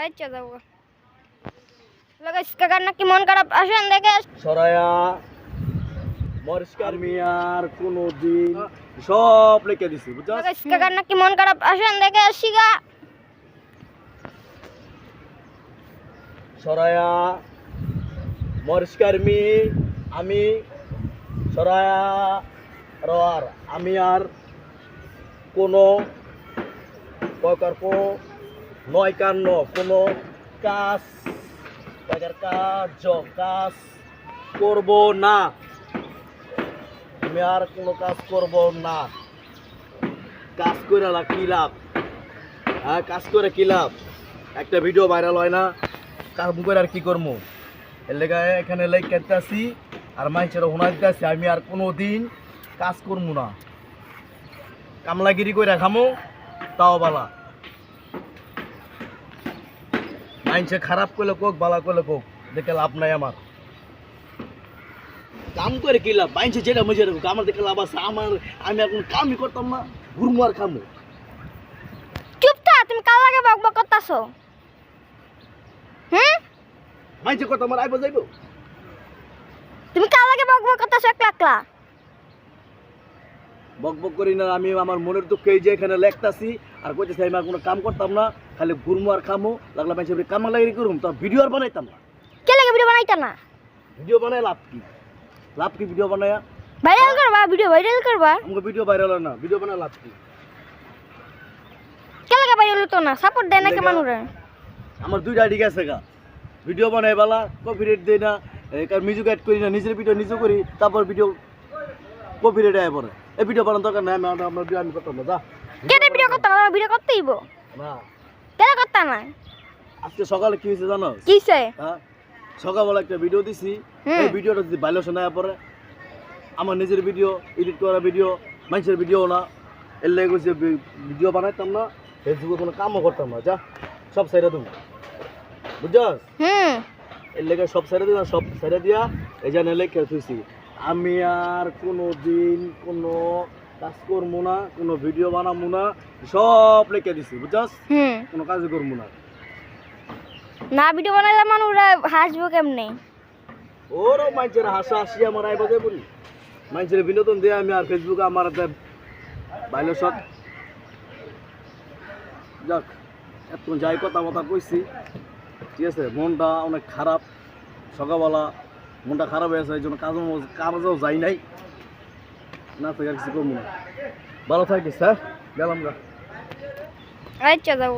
আচ্ছা যাব কাকার নাকি মন খারাপ আসেন দেখে সরায়া মরিষ্কার মিয়ার কোনো দিন সব লিখে দিছি বুঝছ? কাকার নাকি মন খারাপ আসেন দেখে আসি গা। সরায়া মরিষ্কার মি আমি সরায়া রোয়ার আমি আর কোনো প্রকল্প নয় কান্ন কোনো কাজ কার্য, কাজ করব না। আমি আর কোনো কাজ করব না। কাজ করে না কি লাভ? হ্যাঁ কাজ করে কি লাভ? একটা ভিডিও ভাইরাল হয় না? কাজ করে আর কি করব এর লেগে এখানে লাইক করতে আসি আর মাইছের হোনাইতে আসি আমি আর কোনো দিন কাজ করব না। কামলাগিরি করে খামো, তাও বালা। মাইনছে খারাপ করলে কোক বালা করলে কোক দেখে লাভ নাই আমার। কাম করে কি লাভ? মাইনছে যেটা মজা রাখুক আমার দেখে লাভ আছে। আমার আমি এখন কামই করতাম না ঘুরমু আর খামো চুপ থা তুমি কাল লাগে বক বক করতাছো? হুম? মাইনছে কথা আমার আইব যাইব? তুমি কাল লাগে বক বক করতাছো একলা একলা? বক বক করি না আমি আমার মনের দুঃখে এই যে এখানে লেখতাছি আর কইতেছি আমি আর কোনো কাম করতাম না খালি ঘুরমু আর খামু লাগলা মাইনছে কাম লাগি করুম তো ভিডিও আর বানাইতাম না। কে লাগে ভিডিও বানাইতা না? ভিডিও বানায় লাভ কি? লাভ কি ভিডিও বানায়া? ভাইরাল করবা ভিডিও ভাইরাল করবা। আমাকে ভিডিও ভাইরাল না ভিডিও বানায় লাভ কি? কে লাগে ভাইরাল হতো না? সাপোর্ট দেয় নাকি লেগা- মানুষে? আমার দুইটা আইডি গেছে গা। ভিডিও বানাই বালা কপিরাইট দেই না কার মিউজিক অ্যাড করি না নিজের ভিডিও নিজে করি তারপর ভিডিও কপিরাইট আয় পরে এই ভিডিও বানানোর দরকার নাই আমি আমার ভিডিও আমি করতাম না যা। কেটে ভিডিও করতে না? ভিডিও করতে হইব। না। কেন করতে না? আজকে সকালে কি হয়েছে জানো? কিসে হ্যাঁ? সকালবেলা একটা ভিডিও দিছি। এই ভিডিওটা যদি বাইলে শোনায় পরে আমার নিজের ভিডিও এডিট করা ভিডিও মানুষের ভিডিও না। এর লেগে কইছে ভিডিও বানাইতাম না ফেসবুকে কোনো কামও করতাম না। যা সব সাইডে তুমি বুঝছস? হুম। এর লেগে সব সাইডে দিলাম সব সাইডে দিয়া এই জানে লেখা থুইছি আমি আর কোনো দিন কোনো কাজ করব না কোনো ভিডিও বানাবো না সব লেখা দিছি বুঝছস? কোনো কাজই করব না। না ভিডিও বানাইলে মানুষরা হাসবো কেমনে? ওরও মানুষের হাসা হাসি আমার আইবা দেয় বলি মানুষের বিনোদন দিয়ে আমি আর ফেসবুকে আমার বাইলে সব যাক এত যাই কথা মতো কইছি। ঠিক আছে মনটা অনেক খারাপ। সকালবেলা মনটা খারাপ হয়ে আছে এই জন্য কাজও কাজও যাই নাই। না থেকে আর কিছু না। ভালো থাকিস হ্যাঁ? গেলাম গা। আচ্ছা যাব।